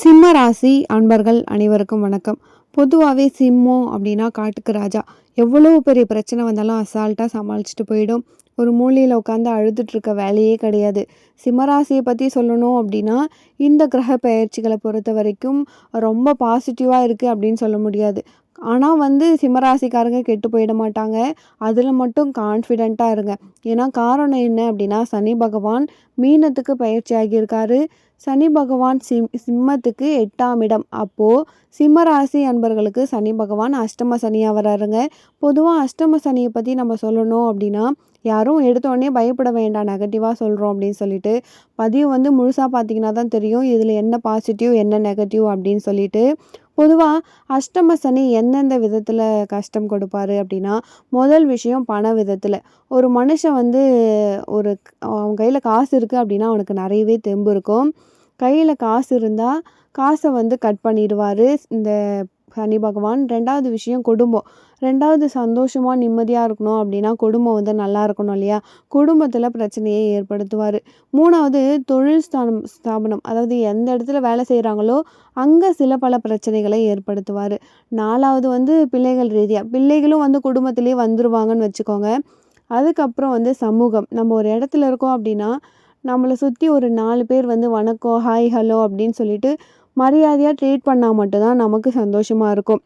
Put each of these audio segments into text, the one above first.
சிம்ம ராசி அன்பர்கள் அனைவருக்கும் வணக்கம். பொதுவாகவே சிம்மம் அப்படின்னா காட்டுக்கு ராஜா. எவ்வளோ பெரிய பிரச்சனை வந்தாலும் அசால்ட்டாக சமாளிச்சுட்டு போயிடும். ஒரு மூலையில் உட்காந்து அழுதுட்டுருக்க வேலையே கிடையாது. சிம்மராசியை பற்றி சொல்லணும் அப்படின்னா இந்த கிரக பயிற்சிகளை பொறுத்த வரைக்கும் ரொம்ப பாசிட்டிவாக இருக்குது அப்படின்னு சொல்ல முடியாது. ஆனால் வந்து சிம்மராசிக்காரங்க கெட்டு போயிட மாட்டாங்க. அதில் மட்டும் கான்ஃபிடெண்ட்டாக இருங்க. ஏன்னா காரணம் என்ன அப்படின்னா சனி பகவான் மீனத்துக்கு பயிற்சி ஆகியிருக்காரு. சனி பகவான் சிம் சிம்மத்துக்கு எட்டாம் இடம். அப்போது சிம்ம ராசி அன்பர்களுக்கு சனி பகவான் அஷ்டம சனியாக வராருங்க. பொதுவாக அஷ்டம சனியை பற்றி நம்ம சொல்லணும் அப்படின்னா யாரும் எடுத்தோடனே பயப்பட வேண்டாம் நெகட்டிவாக சொல்கிறோம் அப்படின்னு சொல்லிட்டு பதிவு வந்து முழுசாக பார்த்தீங்கன்னா தான் தெரியும். இதில் என்ன பாசிட்டிவ் என்ன நெகட்டிவ் அப்படின்னு சொல்லிட்டு பொதுவாக அஷ்டம சனி எந்தெந்த விதத்தில் கஷ்டம் கொடுப்பாரு அப்படின்னா முதல் விஷயம் பண விதத்தில். ஒரு மனுஷன் வந்து ஒரு அவன் கையில் காசு இருக்குது அப்படின்னா அவனுக்கு நிறையவே தெம்பு இருக்கும். கையில் காசு இருந்தால் காசை வந்து கட் பண்ணிடுவார். இந்த சனி பகவான் ரெண்டாவது விஷயம் குடும்பம். ரெண்டாவது சந்தோஷமாக நிம்மதியாக இருக்கணும் அப்படின்னா குடும்பம் வந்து நல்லா இருக்கணும் இல்லையா? குடும்பத்தில் பிரச்சனையை ஏற்படுத்துவார். மூணாவது தொழில் ஸ்தானம் ஸ்தாபனம். அதாவது எந்த இடத்துல வேலை செய்கிறாங்களோ அங்கே சில பல பிரச்சனைகளை ஏற்படுத்துவார். நாலாவது வந்து பிள்ளைகள் ரீதியாக பிள்ளைகளும் வந்து குடும்பத்திலே வந்துருவாங்கன்னு வச்சுக்கோங்க. அதுக்கப்புறம் வந்து சமூகம். நம்ம ஒரு இடத்துல இருக்கோம் அப்படின்னா நம்மளை சுற்றி ஒரு நாலு பேர் வந்து வணக்கம் ஹாய் ஹலோ அப்படின்னு சொல்லிட்டு மரியாதையாக ட்ரீட் பண்ணால் மட்டும்தான் நமக்கு சந்தோஷமாக இருக்கும்.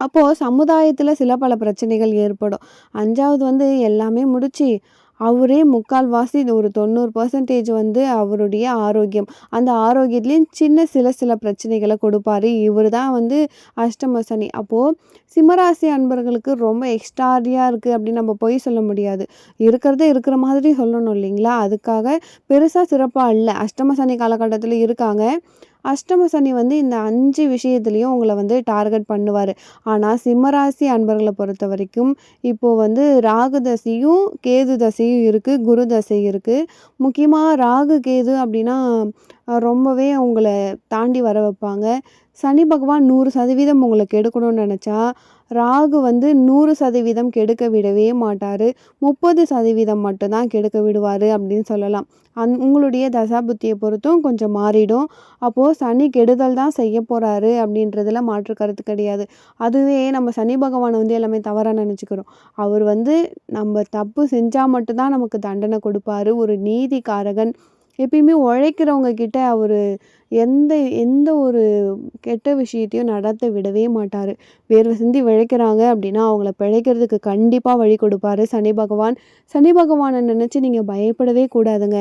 அப்போது சமுதாயத்தில் சில பல பிரச்சனைகள் ஏற்படும். அஞ்சாவது வந்து எல்லாமே முடிச்சு அவரே முக்கால்வாசி ஒரு தொண்ணூறு பர்சன்டேஜ் வந்து அவருடைய ஆரோக்கியம். அந்த ஆரோக்கியத்துலேயும் சின்ன சில சில பிரச்சனைகளை கொடுப்பாரு. இவர் தான் வந்து அஷ்டம சனி. அப்போது சிம்மராசி அன்பர்களுக்கு ரொம்ப எக்ஸ்ட்ராடியாக இருக்குது அப்படின்னு நம்ம பொய் சொல்ல முடியாது. இருக்கிறதே இருக்கிற மாதிரி சொல்லணும் இல்லைங்களா? அதுக்காக பெருசாக சிறப்பாக இல்லை. அஷ்டம சனி காலகட்டத்தில் இருக்காங்க. அஷ்டம சனி வந்து இந்த அஞ்சு விஷயத்துலேயும் உங்களை வந்து டார்கெட் பண்ணுவார். ஆனால் சிம்மராசி அன்பர்களை பொறுத்த வரைக்கும் இப்போது வந்து ராகு தசையும் கேது தசையும் இருக்குது குரு தசை இருக்குது முக்கியமாக ராகு கேது அப்படின்னா ரொம்பவே உங்களை தாண்டி வர வைப்பாங்க. சனி பகவான் நூறு சதவீதம் உங்களை கெடுக்கணும்னு நினச்சா ராகு வந்து நூறு சதவீதம் கெடுக்க விடவே மாட்டார். முப்பது சதவீதம் மட்டும்தான் கெடுக்க விடுவார் அப்படின்னு சொல்லலாம். அந் உங்களுடைய தசாபுத்தியை பொறுத்தும் கொஞ்சம் மாறிடும். அப்போது சனி கெடுதல் தான் செய்ய போகிறாரு அப்படின்றதுல மாற்று கருத்து கிடையாது. அதுவே நம்ம சனி பகவானை வந்து எல்லாமே தவறாக நினச்சிக்கிறோம். அவர் வந்து நம்ம தப்பு செஞ்சால் மட்டும்தான் நமக்கு தண்டனை கொடுப்பாரு. ஒரு நீதிக்காரகன் எப்பயுமே உழைக்கிறவங்க கிட்ட அவர் எந்த எந்த ஒரு கெட்ட விஷயத்தையும் நடத்த விடவே மாட்டார். வேர்வை சிந்தி உழைக்கிறாங்க அப்படின்னா அவங்கள பிழைக்கிறதுக்கு கண்டிப்பாக வழி கொடுப்பாரு சனி பகவான். சனி பகவானை நினச்சி நீங்கள் பயப்படவே கூடாதுங்க.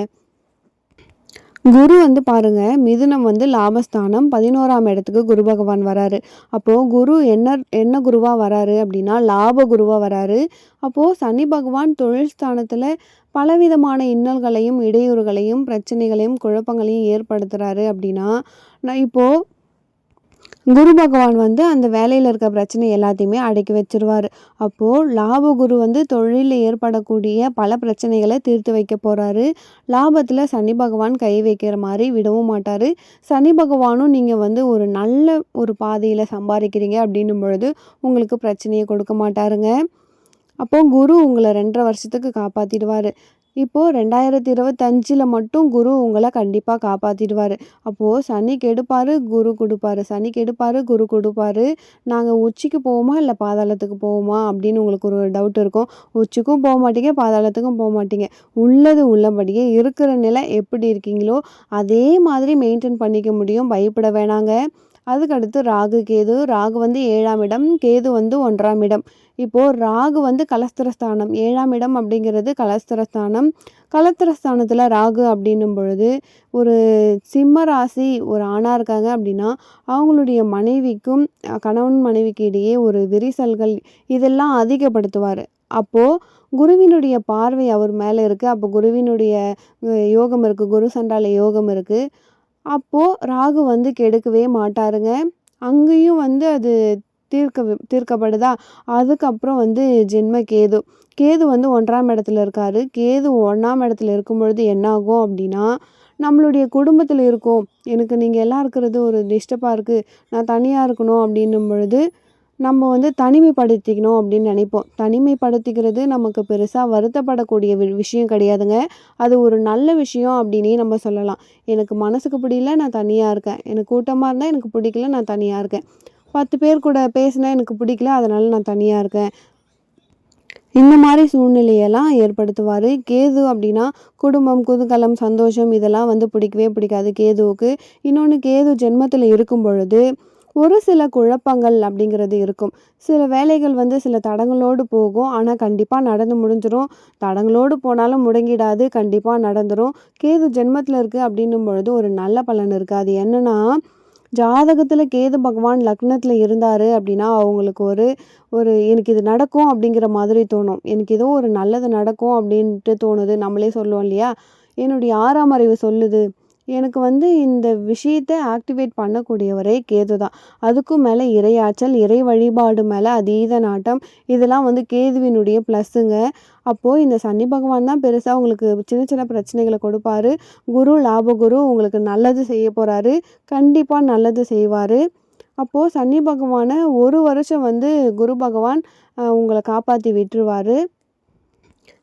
குரு வந்து பாருங்க மிதுனம் வந்து லாபஸ்தானம். பதினோராம் இடத்துக்கு குரு பகவான் வராரு. அப்போது குரு என்ன என்ன குருவாக வராரு அப்படின்னா லாப குருவாக வராரு. அப்போது சனி பகவான் தொழில் ஸ்தானத்துல பலவிதமான இன்னல்களையும் இடையூறுகளையும் பிரச்சனைகளையும் குழப்பங்களையும் ஏற்படுத்துகிறாரு அப்படின்னா நான் இப்போது குரு பகவான் வந்து அந்த வேலையில் இருக்க பிரச்சனை எல்லாத்தையுமே அடக்கி வச்சிருவார். அப்போது லாப குரு வந்து தொழிலில் ஏற்படக்கூடிய பல பிரச்சனைகளை தீர்த்து வைக்க போகிறாரு லாபத்தில் சனி பகவான் கை வைக்கிற மாதிரி விடவும் மாட்டார். சனி பகவானும் நீங்கள் வந்து ஒரு நல்ல ஒரு பாதையில் சம்பாதிக்கிறீங்க அப்படின்னும் பொழுது உங்களுக்கு பிரச்சனையை கொடுக்க மாட்டாருங்க. அப்போது குரு உங்களை ரெண்டரை வருஷத்துக்கு காப்பாற்றிடுவார் இப்போது ரெண்டாயிரத்தி இருபத்தஞ்சில் மட்டும் குரு உங்களை கண்டிப்பாக காப்பாற்றிடுவார் அப்போது சனி கெடுப்பார் குரு கொடுப்பாரு. சனி கெடுப்பார் குரு கொடுப்பாரு. நாங்கள் உச்சிக்கு போவோமா இல்லை பாதாளத்துக்கு போவோமா அப்படின்னு உங்களுக்கு ஒரு டவுட் இருக்கும். உச்சிக்கும் போக மாட்டீங்க பாதாளத்துக்கும் போக மாட்டீங்க. உள்ளது உள்ளபடியே இருக்கிற நிலை எப்படி இருக்கீங்களோ அதே மாதிரி மெயின்டைன் பண்ணிக்க முடியும். பயப்பட வேணாங்க. அதுக்கடுத்து ராகு கேது. ராகு வந்து ஏழாம் இடம் கேது வந்து ஒன்றாம் இடம். இப்போது ராகு வந்து கலஸ்திரஸ்தானம். ஏழாம் இடம் அப்படிங்கிறது கலஸ்திரஸ்தானம். கலஸ்திரஸ்தானத்தில் ராகு அப்படின்னும் பொழுது ஒரு சிம்ம ராசி ஒரு ஆணாக இருக்காங்க அப்படின்னா அவங்களுடைய மனைவிக்கும் கணவன் மனைவிக்கு இடையே ஒரு விரிசல்கள் இதெல்லாம் அதிகப்படுத்துவார். அப்போது குருவினுடைய பார்வை அவர் மேலே இருக்குது அப்போ குருவினுடைய யோகம் இருக்குது குரு சண்டால யோகம் இருக்குது அப்போது ராகு வந்து கெடுக்கவே மாட்டாருங்க. அங்கேயும் வந்து அது தீர்க்க தீர்க்கப்படுதா? அதுக்கப்புறம் வந்து ஜென்ம கேது. கேது வந்து ஒன்றாம் இடத்துல இருக்கார். கேது ஒன்றாம் இடத்துல இருக்கும் பொழுது என்ன ஆகும் அப்படின்னா நம்மளுடைய குடும்பத்தில் இருக்கும். எனக்கு நீங்கள் எல்லாம் இருக்கிறது ஒரு டிஸ்டர்பாக இருக்குது நான் தனியாக இருக்கணும் அப்படின்னும் பொழுது நம்ம வந்து தனிமைப்படுத்திக்கணும் அப்படின்னு நினைப்போம். தனிமைப்படுத்திக்கிறது நமக்கு பெருசாக வருத்தப்படக்கூடிய வி- விஷயம் கிடையாதுங்க. அது ஒரு நல்ல விஷயம் அப்படின்னே நம்ம சொல்லலாம். எனக்கு மனசுக்கு பிடிக்கல நான் தனியாக இருக்கேன். எனக்கு கூட்டமாக இருந்தால் எனக்கு பிடிக்கல நான் தனியாக இருக்கேன். பத்து பேர் கூட பேசினா எனக்கு பிடிக்கல அதனால் நான் தனியாக இருக்கேன். இந்த மாதிரி சூழ்நிலையெல்லாம் ஏற்படுத்துவார். கேது அப்படின்னா குடும்பம் குதூகலம் சந்தோஷம் இதெல்லாம் வந்து பிடிக்கவே பிடிக்காது. கேதுவுக்கு. இன்னொன்று கேது ஜென்மத்தில் இருக்கும் பொழுது ஒரு சில குழப்பங்கள் அப்படிங்கிறது இருக்கும். சில வேலைகள் வந்து சில தடங்களோடு போகும். ஆனால் கண்டிப்பாக நடந்து முடிஞ்சிடும் தடங்களோடு போனாலும் முடங்கிடாது. கண்டிப்பாக நடந்துடும் கேது ஜென்மத்தில் இருக்குது அப்படின்னும் பொழுது ஒரு நல்ல பலன் இருக்குது அது என்னென்னா ஜாதகத்தில் கேது பகவான் லக்னத்தில் இருந்தார் அப்படின்னா அவங்களுக்கு ஒரு ஒரு எனக்கு இது நடக்கும் அப்படிங்கிற மாதிரி தோணும். எனக்கு ஏதோ ஒரு நல்லது நடக்கும் அப்படின்ட்டு தோணுது. நம்மளே சொல்லுவோம் இல்லையா? என்னுடைய ஆறாம் அறிவு சொல்லுது. எனக்கு வந்து இந்த விஷயத்தை ஆக்டிவேட் பண்ணக்கூடியவரே கேது தான். அதுக்கும் மேலே இறையாச்சல் இறை வழிபாடு மேலே அதீத நாட்டம் இதெல்லாம் வந்து கேதுவினுடைய ப்ளஸ்ஸுங்க அப்போது இந்த சனி பகவான் தான் பெருசாக உங்களுக்கு சின்ன சின்ன பிரச்சனைகளை கொடுப்பாரு. குரு லாபகுரு உங்களுக்கு நல்லது செய்ய போகிறாரு கண்டிப்பாக நல்லது செய்வார். அப்போது சனி பகவானை ஒரு வருஷம் வந்து குரு பகவான் உங்களை காப்பாற்றி விட்டுருவார்.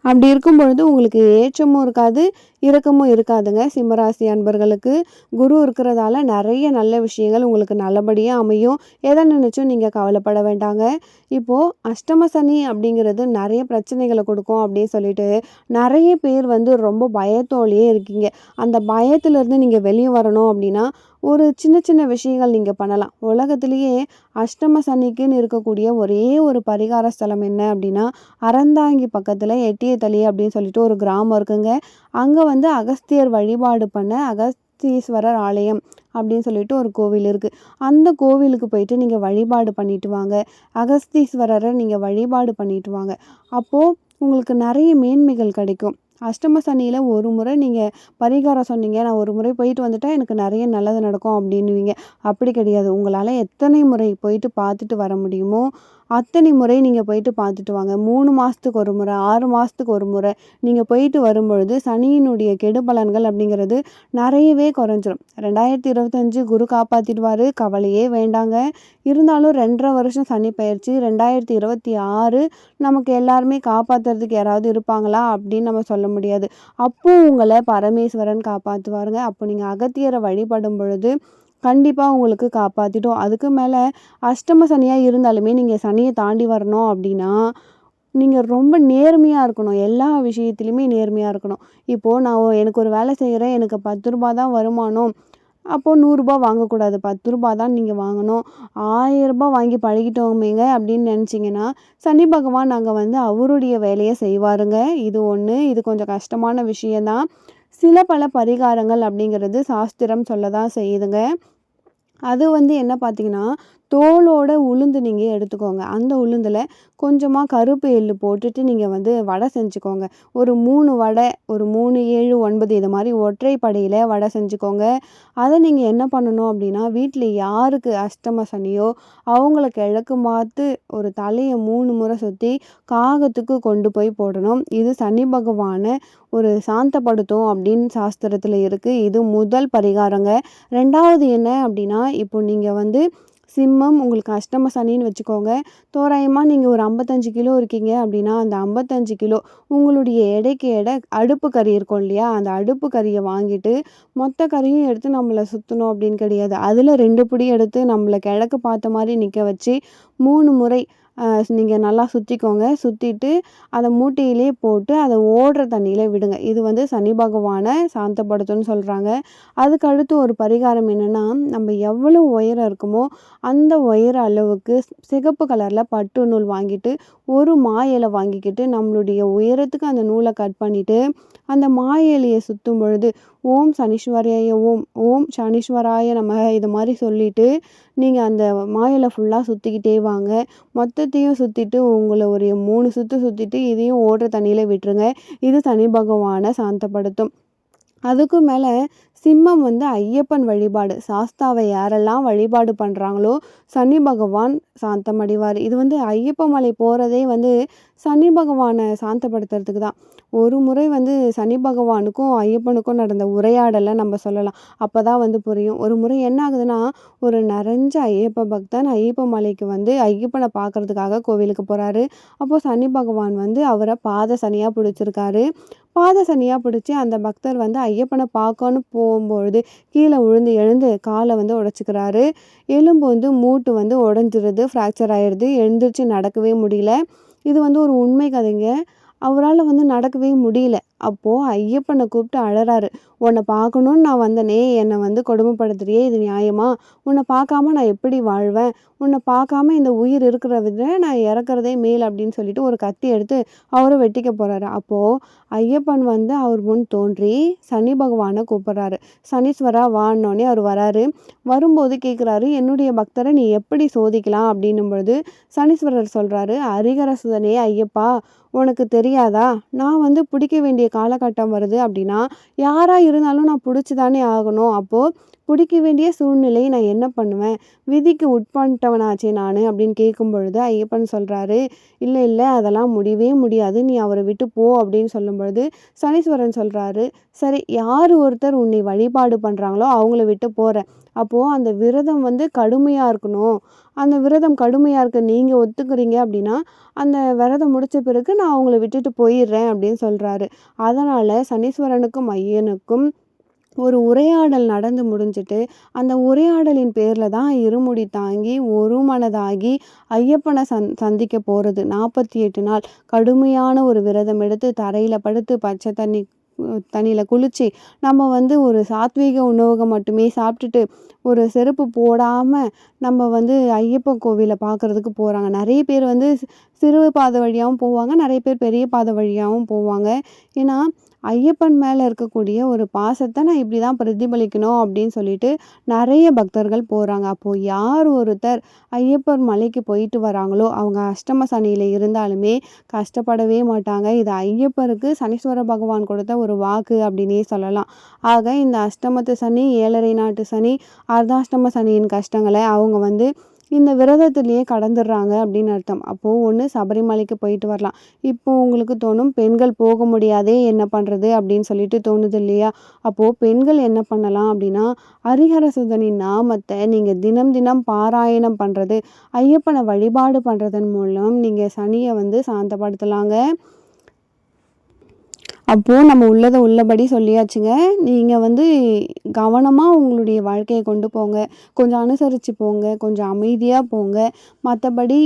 அப்படி இருக்கும் பொழுது உங்களுக்கு ஏற்றமும் இருக்காது இறக்கமும் இருக்காதுங்க. சிம்மராசி அன்பர்களுக்கு குரு இருக்கிறதால நிறைய நல்ல விஷயங்கள் உங்களுக்கு நல்லபடியாக அமையும். எதை நினச்சும் நீங்கள் கவலைப்பட வேண்டாங்க. இப்போது அஷ்டம சனி அப்படிங்கிறது நிறைய பிரச்சனைகளை கொடுக்கும் அப்படின்னு சொல்லிட்டு நிறைய பேர் வந்து ரொம்ப பயத்தோடையே இருக்கீங்க. அந்த பயத்துலேருந்து நீங்கள் வெளியே வரணும் அப்படின்னா ஒரு சின்ன சின்ன விஷயங்கள் நீங்கள் பண்ணலாம். உலகத்திலேயே அஷ்டம சனிக்குன்னு இருக்கக்கூடிய ஒரே ஒரு பரிகார ஸ்தலம் என்ன அப்படின்னா அறந்தாங்கி பக்கத்தில் எட்டியத்தளி அப்படின்னு சொல்லிட்டு ஒரு கிராமம் இருக்குங்க. அங்கே வந்து அகஸ்தியர் வழிபாடு பண்ண அகஸ்தீஸ்வரர் ஆலயம் அப்படின்னு சொல்லிட்டு ஒரு கோவில் இருக்குது அந்த கோவிலுக்கு போயிட்டு நீங்கள் வழிபாடு பண்ணிட்டு வாங்க. அகஸ்தீஸ்வரரை நீங்கள் வழிபாடு பண்ணிட்டு வாங்க. அப்போது உங்களுக்கு நிறைய மேன்மைகள் கிடைக்கும். அஷ்டம சனியில் ஒரு முறை நீங்கள் பரிகாரம் சொன்னீங்க. நான் ஒரு முறை போயிட்டு வந்துட்டால் எனக்கு நிறைய நல்லது நடக்கும் அப்படின்னுவீங்க. அப்படி கிடையாது. உங்களால் எத்தனை முறை போயிட்டு பார்த்துட்டு வர முடியுமோ அத்தனை முறை நீங்கள் போயிட்டு பார்த்துட்டு வாங்க. மூணு மாதத்துக்கு ஒரு முறை ஆறு மாதத்துக்கு ஒரு முறை நீங்கள் போயிட்டு வரும்பொழுது சனியினுடைய கெடுபலன்கள் அப்படிங்கிறது நிறையவே குறைஞ்சிரும். ரெண்டாயிரத்தி இருபத்தஞ்சு குரு காப்பாற்றிடுவார் கவலையே வேண்டாங்க. இருந்தாலும் ரெண்டரை வருஷம் சனி பயிற்சி ரெண்டாயிரத்தி இருபத்தி ஆறு நமக்கு எல்லாருமே காப்பாற்றுறதுக்கு யாராவது இருப்பாங்களா அப்படின்னு நம்ம சொல்ல முடியாது. அப்போ உங்களை பரமேஸ்வரன் காப்பாற்றுவாருங்க அப்போ நீங்கள் அகத்தியரை வழிபடும் பொழுது கண்டிப்பாக உங்களுக்கு காப்பாற்றிட்டோம் அதுக்கு மேலே அஷ்டம சனியாக இருந்தாலுமே நீங்கள் சனியை தாண்டி வரணும் அப்படின்னா நீங்கள் ரொம்ப நேர்மையாக இருக்கணும். எல்லா விஷயத்துலையுமே நேர்மையாக இருக்கணும். இப்போது நான் எனக்கு ஒரு வேலை செய்கிறேன் எனக்கு பத்து ரூபா தான் வருமானம். அப்போது நூறுரூபா வாங்கக்கூடாது. பத்து ரூபா தான் நீங்கள் வாங்கணும். ஆயிரரூபா வாங்கி பழகிட்டோமேங்க அப்படின்னு நினச்சிங்கன்னா சனி பகவான் அங்கே வந்து அவருடைய வேலையை செய்வாருங்க. இது ஒன்று இது கொஞ்சம் கஷ்டமான விஷயந்தான் சில பல பரிகாரங்கள் அப்படிங்கிறது சாஸ்திரம் சொல்ல தான் செய்யுதுங்க. அது வந்து என்ன பார்த்தீங்கன்னா தோலோட உளுந்து நீங்கள் எடுத்துக்கோங்க. அந்த உளுந்தில் கொஞ்சமாக கருப்பு எள்ளு போட்டுட்டு நீங்கள் வந்து வடை செஞ்சுக்கோங்க. ஒரு மூணு வடை ஒரு மூணு ஏழு ஒன்பது இது மாதிரி ஒற்றைப்படையில் வடை செஞ்சுக்கோங்க. அதை நீங்கள் என்ன பண்ணணும் அப்படின்னா வீட்டில் யாருக்கு அஷ்டம சனியோ அவங்கள கிழக்கு மாற்று ஒரு தலையை மூணு முறை சுற்றி காகத்துக்கு கொண்டு போய் போடணும். இது சனி பகவானை ஒரு சாந்தப்படுத்தும் அப்படின்னு சாஸ்திரத்தில் இருக்குது இது முதல் பரிகாரங்க. ரெண்டாவது என்ன அப்படின்னா இப்போ நீங்கள் வந்து சிம்மம் உங்களுக்கு அஷ்டம சனின்னு வச்சுக்கோங்க. தோராயமாக நீங்கள் ஒரு ஐம்பத்தஞ்சு கிலோ இருக்கீங்க அப்படின்னா அந்த ஐம்பத்தஞ்சு கிலோ உங்களுடைய எடைக்கு எடை அடுப்பு கறி இருக்கும் இல்லையா? அந்த அடுப்பு கறியை வாங்கிட்டு மொத்த கறியும் எடுத்து நம்மளை சுற்றணும் அப்படின்னு கிடையாது. அதில் ரெண்டு பிடி எடுத்து நம்மளை கிழக்கு பார்த்த மாதிரி நிற்க வச்சு மூணு முறை நீங்கள் நல்லா சுற்றிக்கோங்க சுற்றிட்டு அதை மூட்டையிலே போட்டு அதை ஓடுற தண்ணியிலே விடுங்க. இது வந்து சனி பகவானை சாந்தப்படுத்தும்னு சொல்கிறாங்க அதுக்கு அடுத்து ஒரு பரிகாரம் என்னென்னா நம்ம எவ்வளோ உயரம் இருக்குமோ அந்த உயர அளவுக்கு சிகப்பு கலரில் பட்டு நூல் வாங்கிட்டு ஒரு மா இலை வாங்கிக்கிட்டு நம்மளுடைய உயரத்துக்கு அந்த நூலை கட் பண்ணிவிட்டு அந்த மாயேலியை இலையை சுற்றும் பொழுது ஓம் சனீஸ்வரைய ஓம் ஓம் சனீஸ்வராய நம்ம இது மாதிரி சொல்லிட்டு நீங்கள் அந்த மா ஃபுல்லாக சுற்றிக்கிட்டே வாங்க. மொத்தத்தையும் சுற்றிட்டு உங்களை ஒரு மூணு சுற்று சுற்றிட்டு இதையும் ஓடுற தண்ணியில் விட்டுருங்க. இது சனி பகவானை சாந்தப்படுத்தும். அதுக்கும் மேலே சிம்மம் வந்து ஐயப்பன் வழிபாடு. சாஸ்தாவை யாரெல்லாம் வழிபாடு பண்ணுறாங்களோ சனி பகவான் சாந்தமடைவார். இது வந்து ஐயப்ப மலை போகிறதே வந்து சனி பகவானை சாந்தப்படுத்துறதுக்கு தான். ஒரு முறை வந்து சனி பகவானுக்கும் ஐயப்பனுக்கும் நடந்த உரையாடலை நம்ம சொல்லலாம். அப்போ தான் வந்து புரியும். ஒரு முறை என்ன ஆகுதுன்னா ஒரு நிறைஞ்ச ஐயப்ப பக்தன் ஐயப்ப மலைக்கு வந்து ஐயப்பனை பார்க்கறதுக்காக கோவிலுக்கு போகிறாரு அப்போது சனி பகவான் வந்து அவரை பாத சனியாக பிடிச்சிருக்காரு. பாத சனியாக பிடிச்சி அந்த பக்தர் வந்து ஐயப்பனை பார்க்கன்னு போகும்பொழுது கீழே விழுந்து எழுந்து காலை வந்து உடச்சிக்கிறாரு. எலும்பு வந்து மூட்டு வந்து உடஞ்சிருது ஃப்ராக்சர் ஆயிடுது எழுந்திரிச்சு நடக்கவே முடியல. இது வந்து ஒரு உண்மை கதைங்க. அவரால் வந்து நடக்கவே முடியல. அப்போது ஐயப்பனை கூப்பிட்டு அழறாரு. உன்னை பார்க்கணுன்னு நான் வந்தனே என்னை வந்து கொடுமைப்படுத்துறியே இது நியாயமா? உன்னை பார்க்காம நான் எப்படி வாழ்வேன்? உன்னை பார்க்காம இந்த உயிர் இருக்கிறத விட நான் இறக்குறதே மேல் அப்படின்னு சொல்லிட்டு ஒரு கத்தி எடுத்து அவரை வெட்டிக்க போகிறாரு அப்போது ஐயப்பன் வந்து அவர் முன் தோன்றி சனி பகவானை கூப்பிட்றாரு. சனீஸ்வரா வான்னோடனே அவர் வராரு. வரும்போது கேட்குறாரு என்னுடைய பக்தரை நீ எப்படி சோதிக்கலாம்? அப்படின்னும் பொழுது சனீஸ்வரர் சொல்கிறாரு அரிகரசுதனே ஐயப்பா உனக்கு தெரியாதா? நான் வந்து பிடிக்க வேண்டிய காலகட்டம் வருது அப்படின்னா யாராக இருந்தாலும் நான் பிடிச்சி தானே ஆகணும். அப்போது பிடிக்க வேண்டிய சூழ்நிலையை நான் என்ன பண்ணுவேன்? விதிக்கு உட்பட்டவனாச்சே நான் அப்படின்னு கேட்கும் பொழுது ஐயப்பன் சொல்கிறாரு இல்லை இல்லை அதெல்லாம் முடியவே முடியாது. நீ அவரை விட்டு போ அப்படின்னு சொல்லும் பொழுது சனீஸ்வரன் சொல்கிறாரு சரி யார் ஒருத்தர் உன்னை வழிபாடு பண்ணுறாங்களோ அவங்கள விட்டு போகிறேன் அப்போது அந்த விரதம் வந்து கடுமையாக இருக்கணும். அந்த விரதம் கடுமையாக இருக்க நீங்கள் ஒத்துக்கிறீங்க அப்படின்னா அந்த விரதம் முடித்த பிறகு நான் அவங்கள விட்டுட்டு போயிடுறேன் அப்படின்னு சொல்கிறாரு அதனால் சனீஸ்வரனுக்கும் ஐயனுக்கும் ஒரு உரையாடல் நடந்து முடிஞ்சிட்டு அந்த உரையாடலின் பேரில் தான் இருமுடி தாங்கி ஒரு மனதாகி ஐயப்பனை சந் சந்திக்க போகிறது நாற்பத்தி எட்டு நாள் கடுமையான ஒரு விரதம் எடுத்து தரையில் படுத்து பச்சை தண்ணி தண்ணியில் குளித்து நம்ம வந்து ஒரு சாத்வீக உணவகம் மட்டுமே சாப்பிட்டுட்டு ஒரு செருப்பு போடாமல் நம்ம வந்து ஐயப்பன் கோவிலை பார்க்குறதுக்கு போகிறாங்க நிறைய பேர் வந்து சிறு பாதை வழியாகவும் போவாங்க. நிறைய பேர் பெரிய பாதை வழியாகவும் போவாங்க. ஏன்னா ஐயப்பன் மேலே இருக்கக்கூடிய ஒரு பாசத்தை நான் இப்படி தான் பிரதிபலிக்கணும் அப்படின்னு சொல்லிட்டு நிறைய பக்தர்கள் போகிறாங்க அப்போது யார் ஒருத்தர் ஐயப்பன் மலைக்கு போயிட்டு வராங்களோ அவங்க அஷ்டம சனியில் இருந்தாலுமே கஷ்டப்படவே மாட்டாங்க. இது ஐயப்பருக்கு சனீஸ்வர பகவான் கொடுத்த ஒரு வாக்கு அப்படின்னே சொல்லலாம். ஆக இந்த அஷ்டமத்து சனி ஏழரை நாட்டு சனி அர்த்தாஷ்டம சனியின் கஷ்டங்களை அவங்க வந்து இந்த விரதத்துலேயே கடந்துடுறாங்க அப்படின்னு அர்த்தம். அப்போது ஒன்று சபரிமலைக்கு போயிட்டு வரலாம். இப்போ உங்களுக்கு தோணும் பெண்கள் போக முடியாதே என்ன பண்ணுறது அப்படின்னு சொல்லிட்டு தோணுது இல்லையா? அப்போது பெண்கள் என்ன பண்ணலாம் அப்படின்னா ஹரிஹர சுதனின் நாமத்தை நீங்கள் தினம் தினம் பாராயணம் பண்ணுறது ஐயப்பனை வழிபாடு பண்ணுறதன் மூலம் நீங்கள் சனியை வந்து சாந்தப்படுத்தலாங்க. அப்போது நம்ம உள்ளதை உள்ளபடி சொல்லியாச்சுங்க. நீங்கள் வந்து கவனமாக உங்களுடைய வாழ்க்கையை கொண்டு போங்க. கொஞ்சம் அனுசரித்து போங்க. கொஞ்சம் அமைதியாக போங்க. மற்றபடி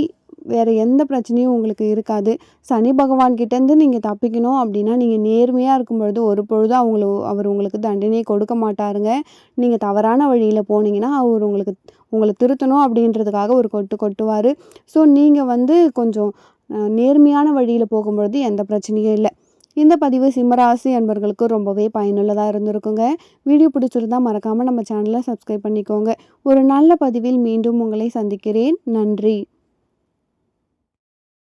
வேறு எந்த பிரச்சனையும் உங்களுக்கு இருக்காது. சனி பகவான் கிட்டேருந்து நீங்கள் தப்பிக்கணும் அப்படின்னா நீங்கள் நேர்மையாக இருக்கும் பொழுது ஒரு பொழுதும் அவங்கள அவர் உங்களுக்கு தண்டனையை கொடுக்க மாட்டாருங்க. நீங்கள் தவறான வழியில் போனீங்கன்னா அவர் உங்களுக்கு உங்களை திருத்தணும் அப்படின்றதுக்காக ஒரு கொட்டு கொட்டுவார். ஸோ நீங்கள் வந்து கொஞ்சம் நேர்மையான வழியில் போகும்பொழுது எந்த பிரச்சனையும் இல்லை. இந்த பதிவு சிம்மராசி அன்பர்களுக்கு ரொம்பவே பயனுள்ளதாக இருந்திருக்குங்க. வீடியோ பிடிச்சிருந்தா மறக்காமல் நம்ம சேனலை சப்ஸ்கிரைப் பண்ணிக்கோங்க. ஒரு நல்ல பதிவில் மீண்டும் உங்களை சந்திக்கிறேன். நன்றி.